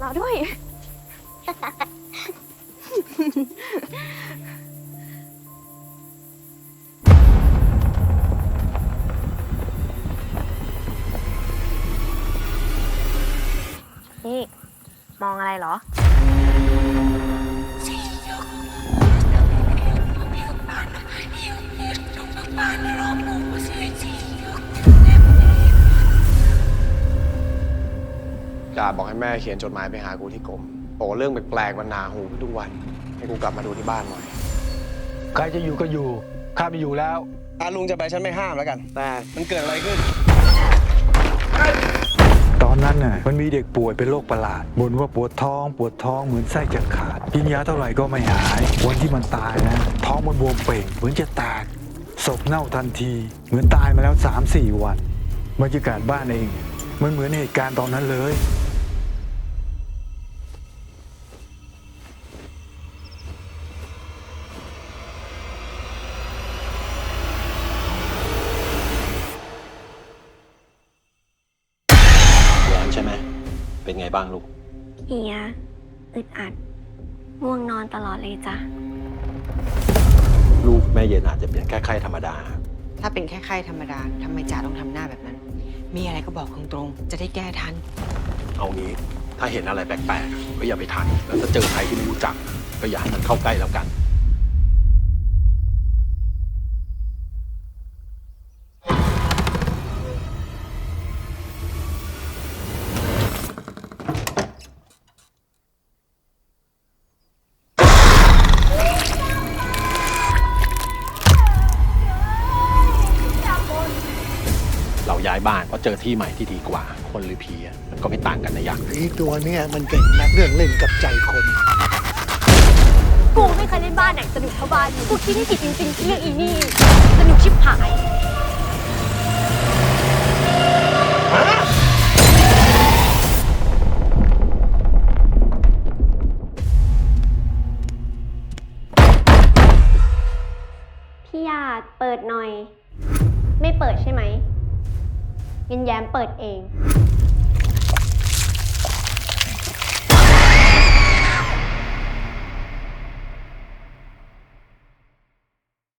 รอด้วย นี่ มองอะไรเหรอ จ่าบอกให้แม่เขียนจดหมายไปหากูที่กรมบอกว่าเรื่องแปลกๆมันหนาหูขึ้นทุกวัน ให้กูกลับมาดูที่บ้านหน่อย ใครจะอยู่ก็อยู่ ข้าไม่อยู่แล้ว อาลุงจะไปฉันไม่ห้ามแล้วกัน แต่มันเกิดอะไรขึ้น ตอนนั้นน่ะมันมีเด็กป่วยเป็นโรคประหลาดบ่นว่าปวดท้องปวดท้องเหมือนไส้จะขาด กินยาเท่าไหร่ก็ไม่หาย วันที่มันตายนะ ท้องมันบวมเป่งเหมือนจะแตกศพเน่าทันที เหมือนตายมาแล้ว3าสี่วันบรรยากาศบ้านเอง มันเหมือนเหตุการณ์ตอนนั้นเลย เป็นไงบ้างลูก เฮียอึดอัดง่วงนอนตลอดเลยจ้ะ ลูกแม่เย็นอาจจะเป็นแค่ไข้ธรรมดา ถ้าเป็นแค่ไข้ธรรมดาทำไมจ่าต้องทำหน้าแบบนั้น มีอะไรก็บอกตรงๆ จะได้แก้ทัน เอางี้ ถ้าเห็นอะไรแปลกๆ ก็อย่าไปทัน แล้วถ้าเจอใครที่ไม่รู้จัก ก็อย่าให้มันเข้าใกล้แล้วกัน ย้ายบ้านเพราะเจอที่ใหม่ที่ดีกว่า คนหรือผีอะมันก็ไม่ต่างกันนะยักษ์ไอ้ตัวเนี้ยมันเก่งนักเรื่องเล่นกับใจคน กูไม่เคยเล่นบ้านไหนสนุกเท่าบ้านนี้กูคิดไม่ผิดจริงๆที่เลือกอีนี่สนุกชิบหาย พี่หยาดเปิดหน่อย ไม่เปิดใช่ไหม ยินแย้มเปิดเอง